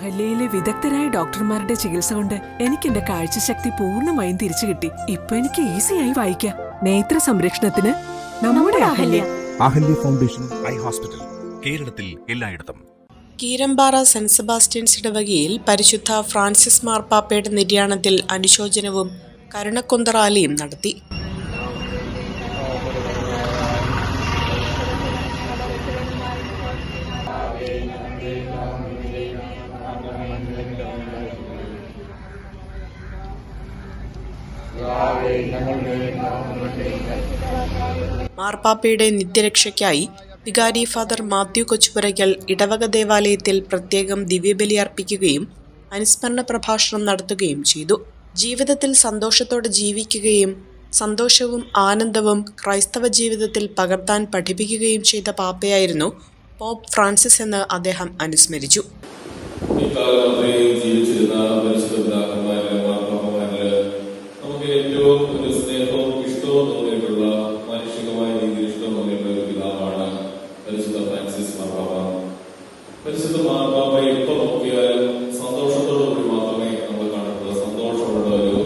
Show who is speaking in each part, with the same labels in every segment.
Speaker 1: അഹല്യയിലെ വിദഗ്ധരായ ഡോക്ടർമാരുടെ ചികിത്സ കൊണ്ട് എനിക്ക് എന്റെ കാഴ്ചശക്തി പൂർണമായും തിരിച്ചു കിട്ടി. ഇപ്പൊ എനിക്ക് ഈസിയായി വായിക്കാം. നേത്ര സംരക്ഷണത്തിന് നമ്മുടെ Ahalia.
Speaker 2: Ahalia. Foundation eye hospital കേരളത്തിൽ എല്ലായിടത്തും.
Speaker 3: കീരമ്പാറ സെന്റ് സെബാസ്റ്റ്യൻസ് ഇടവകയിൽ പരിശുദ്ധ ഫ്രാൻസിസ് മാർപ്പാപ്പയുടെ നിര്യാണത്തിൽ അനുശോചനവും കരുണക്കുന്തറാലിയും നടത്തി നടത്തി. മാർപ്പാപ്പയുടെ നിത്യരക്ഷയ്ക്കായി വികാരി ഫാദർ മാത്യു കൊച്ചുപുരയ്ക്കൽ ഇടവക ദേവാലയത്തിൽ പ്രത്യേകം ദിവ്യബലി അർപ്പിക്കുകയും അനുസ്മരണ പ്രഭാഷണം നടത്തുകയും ചെയ്തു. ജീവിതത്തിൽ സന്തോഷത്തോടെ ജീവിക്കുകയും സന്തോഷവും ആനന്ദവും ക്രൈസ്തവ ജീവിതത്തിൽ പകർത്താൻ പഠിപ്പിക്കുകയും ചെയ്ത പാപ്പയായിരുന്നു പോപ്പ് ഫ്രാൻസിസ് എന്ന് അദ്ദേഹം അനുസ്മരിച്ചു.
Speaker 4: തോന്നിയിട്ടുള്ള മാനുഷികമായ രീതിയിൽ ഇഷ്ടം തോന്നിയിട്ടുള്ള ഒരു പിതാവാണ് പരിശുദ്ധ ഫ്രാൻസിസ് മാർപ്പാപ്പ. പരിശുദ്ധ മാർപ്പാപ്പ എപ്പോ നോക്കിയാലും സന്തോഷത്തോടു കൂടി മാത്രമേ നമ്മൾ കാണുള്ളൂ സന്തോഷമുള്ള ഒരു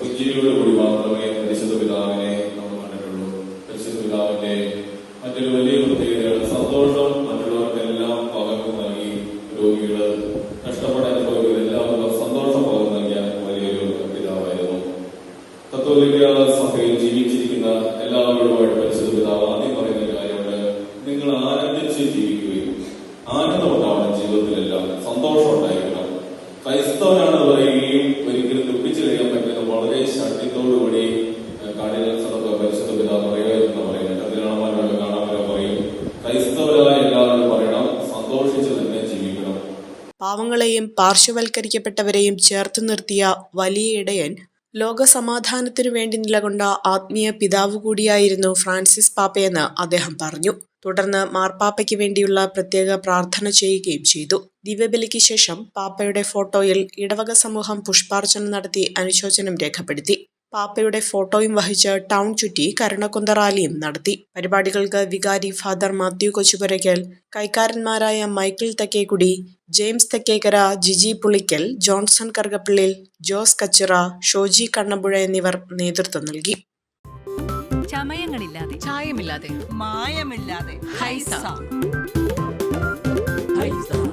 Speaker 4: പുഞ്ചിരിയോട് കൂടി മാത്രമേ പരിശുദ്ധ പിതാവിനെ നമ്മൾ കണ്ടിട്ടുള്ളൂ. പരിശുദ്ധ പിതാവിന്റെ മറ്റൊരു വലിയ പ്രത്യേകതയാണ് സന്തോഷം മറ്റുള്ളവർക്കെല്ലാം പകർന്നു നൽകി രോഗികൾ കഷ്ടപ്പെടാൻ അനുഭവിക്കുന്ന എല്ലാവർക്കും സന്തോഷം പകർന്നു നൽകിയ വലിയൊരു പിതാവായിരുന്നു. കത്തോലിക്ക സഭയിൽ ജീവിച്ചിരിക്കുന്ന എല്ലാവരോടുമായിട്ട് പരിശുദ്ധ പിതാവ് ആദ്യം പറയുന്ന കാര്യമുണ്ട് നിങ്ങൾ ആനന്ദിച്ച് ജീവിക്കുകയും ആനന്ദം ഉണ്ടാവണം ജീവിതത്തിലെല്ലാം. സന്തോഷം ഉണ്ടായിരിക്കണം. ക്രൈസ്തവനാണ് പറയുകയും ഒരിക്കലും ദുഃഖിച്ചു കഴിയാൻ പറ്റുന്ന വളരെ ശക്തിത്തോടുകൂടി കാണികൾ പരിശുദ്ധ പിതാവ് പറയുക എന്ന് പറയുന്നത് കതിരാണന്മാരോട് കാണാൻ പറയും ക്രൈസ്തവരായ എല്ലാവരും പറയണം സന്തോഷിച്ച് തന്നെ ജീവിക്കണം.
Speaker 3: പാവങ്ങളെയും പാർശ്വവൽക്കരിക്കപ്പെട്ടവരെയും ചേർത്ത് നിർത്തിയ വലിയ ഇടയൻ ലോകസമാധാനത്തിനു വേണ്ടി നിലകൊണ്ട ആത്മീയ പിതാവ് കൂടിയായിരുന്നു ഫ്രാൻസിസ് പാപ്പയെന്ന് അദ്ദേഹം പറഞ്ഞു. തുടർന്ന് മാർപ്പാപ്പയ്ക്ക് വേണ്ടിയുള്ള പ്രത്യേക പ്രാർത്ഥന ചെയ്യുകയും ചെയ്തു. ദിവ്യബലിക്ക് ശേഷം പാപ്പയുടെ ഫോട്ടോയിൽ ഇടവക സമൂഹം പുഷ്പാർച്ചന നടത്തി അനുശോചനം രേഖപ്പെടുത്തി. പാപ്പയുടെ ഫോട്ടോയും വഹിച്ച് ടൗൺ ചുറ്റി കരുണക്കുന്ത റാലിയും നടത്തി. പരിപാടികൾക്ക് വികാരി father Mathew Kochupurakkal കൈക്കാരന്മാരായ Michael Thekkekudi James Thekkekara Jiji Pulickal Johnson Karukappillil Jose Kachira Shoji Kannampuzha എന്നിവർ നേതൃത്വം നൽകി.
Speaker 5: ചമയങ്ങളില്ലാതെ.
Speaker 6: ചായമില്ലാതെ.
Speaker 5: മായമില്ലാതെ.
Speaker 6: ഹൈസ.
Speaker 5: ഹൈസ.